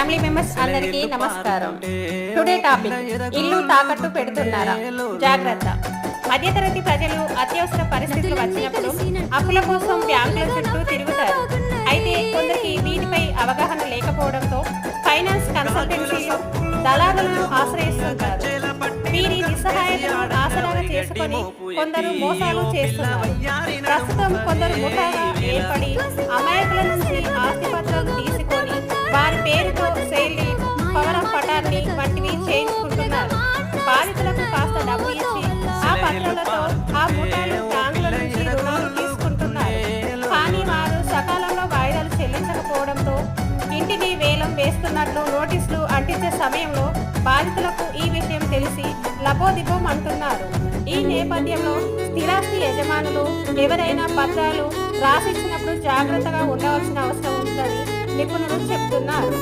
Family members అందరికీ నమస్కారం. Today topic ఇల్లు తాకట్టు పెడుతున్నారా? జాగ్రత్త. మధ్యతరగతి ప్రజలు అత్యవసర పరిస్థితులు వచ్చినప్పుడు అప్పుల కోసం బ్యాంకుల చుట్టూ తిరుగుతారు. అయితే కొందరికి వీటిపై అవగాహన లేకపోవడంతో ఫైనాన్స్ కన్సల్టెన్సీలు దళారులను ఆశ్రయిస్తుంటారు. వీరి నిస్సహాయతను ఆసరాగా చేసుకొని కొందరు మోసాలు చేస్తున్నారు. ప్రస్తుతం కొందరు ముఠాగా ఏర్పడి పవర్ వంటివి చేయించుకుంటున్నారు. బాధితులకు కాస్త డబ్బు ఇచ్చి ఆ పత్రాలతో ఆ ముఠాలు బ్యాంకుల నుంచి రుణాలు తీసుకుంటున్నారు. కానీ వారు సకాలంలో వాయిదాలు చెల్లించకపోవడంతో ఇంటిని వేలం వేస్తున్నట్లు నోటీసులు అంటించే సమయంలో బాధితులకు ఈ విషయం తెలిసి లబోదిబోం అంటున్నారు. ఈ నేపథ్యంలో స్థిరాస్తి యజమానులు ఎవరైనా పత్రాలు రాసిచ్చినప్పుడు జాగ్రత్తగా ఉండవలసిన అవసరం ఉందని నిపుణులు చెప్తున్నారు.